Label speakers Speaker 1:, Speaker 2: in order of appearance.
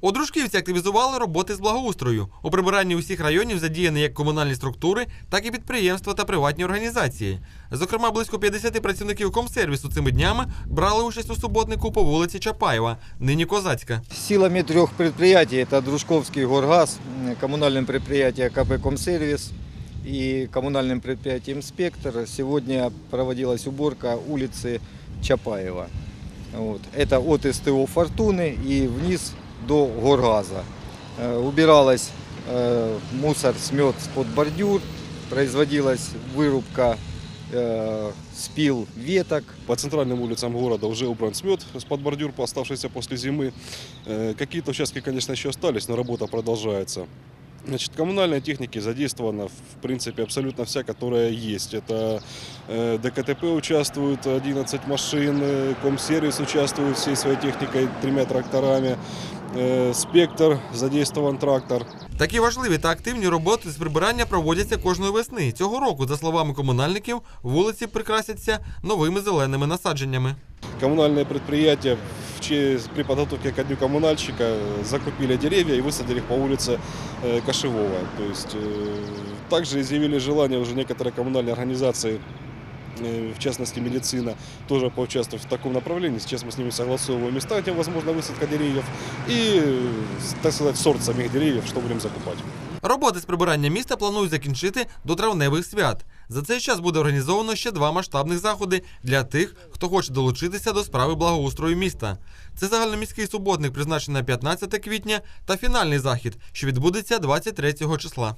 Speaker 1: У Дружківці активізували роботи з благоустрою. У прибиранні усіх районів задіяні як комунальні структури, так і підприємства та приватні організації. Зокрема, близько 50 працівників комсервісу цими днями брали участь у суботнику по вулиці Чапаєва, нині Козацька.
Speaker 2: Силами трех предприятий, это Дружковский горгаз, м, коммунальным предприятием КП «Комсервис» и коммунальным предприятием «Спектр», сегодня проводилась уборка улицы Чапаева. Вот. Это от СТО «Фортуны» и вниз до горгаза. Убиралась мусор, смет под бордюр, производилась вырубка спил веток,
Speaker 3: По центральным улицам города уже убран смет с-под бордюр, оставшийся после зимы. Э, Какие-то участки, конечно, еще остались, но работа продолжается. Значит, коммунальной техники задействована, в принципе, абсолютно вся, которая есть. Это э, ДКТП участвует 11 машин, э, Комсервис участвует всей своей техникой, тремя тракторами, Спектр задействован трактор.
Speaker 1: Такі важливі та активні роботи з прибирання проводяться кожної весни. Цього року, за словами комунальників, вулиці прикрасяться новими зеленими насадженнями.
Speaker 3: Коммунальные предприятия в че- при подготовке ко дню коммунальщика э, закупили деревья и высадили их по улице э, Кошевого. То есть э, также изъявили желание уже некоторые коммунальные организации э, в частности медицина, тоже поучаствовать в таком направлении. Сейчас мы с ними согласовываем места, где возможно высадка деревьев и, э, так сказать, сорт самих деревьев, что будем закупать.
Speaker 1: Роботи з прибирання міста планують закінчити до травневих свят. За цей час буде організовано ще два масштабних заходи для тих, хто хоче долучитися до справи благоустрою міста. Це загальноміський суботник, призначений на 15 квітня, та фінальний захід, що відбудеться 23 числа.